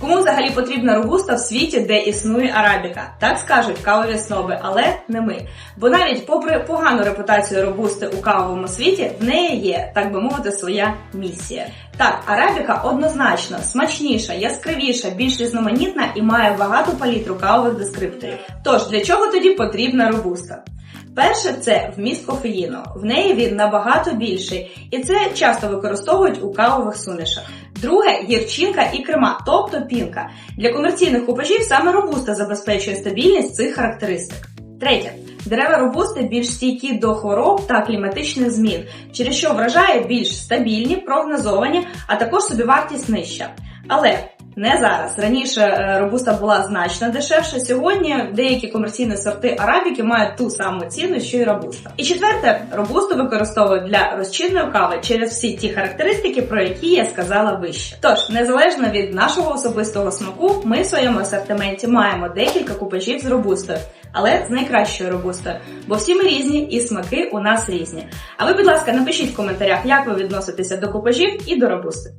Кому взагалі потрібна робуста в світі, де існує арабіка? Так скажуть кавові сноби, але не ми. Бо навіть попри погану репутацію робусти у кавовому світі, в неї є, так би мовити, своя місія. Так, арабіка однозначно смачніша, яскравіша, більш різноманітна і має багату палітру кавових дескрипторів. Тож для чого тоді потрібна робуста? Перше це вміст кофеїну. В неї він набагато більший, і це часто використовують у кавових сумішах. Друге гірчинка і крема, тобто пінка. Для комерційних купажів саме робуста забезпечує стабільність цих характеристик. Третє. Дерева робусти більш стійкі до хвороб та кліматичних змін, через що вражає більш стабільні, прогнозовані, а також собівартість нижча. Але не зараз. Раніше е, робуста була значно дешевша. Сьогодні деякі комерційні сорти арабіки мають ту саму ціну, що й робуста. І четверте, робусту використовують для розчинної кави через всі ті характеристики, про які я сказала вище. Тож, незалежно від нашого особистого смаку, ми в своєму асортименті маємо декілька купажів з робустою, але з найкращою робустою, бо всі ми різні і смаки у нас різні. А ви, будь ласка, напишіть в коментарях, як ви відноситеся до купажів і до робусти.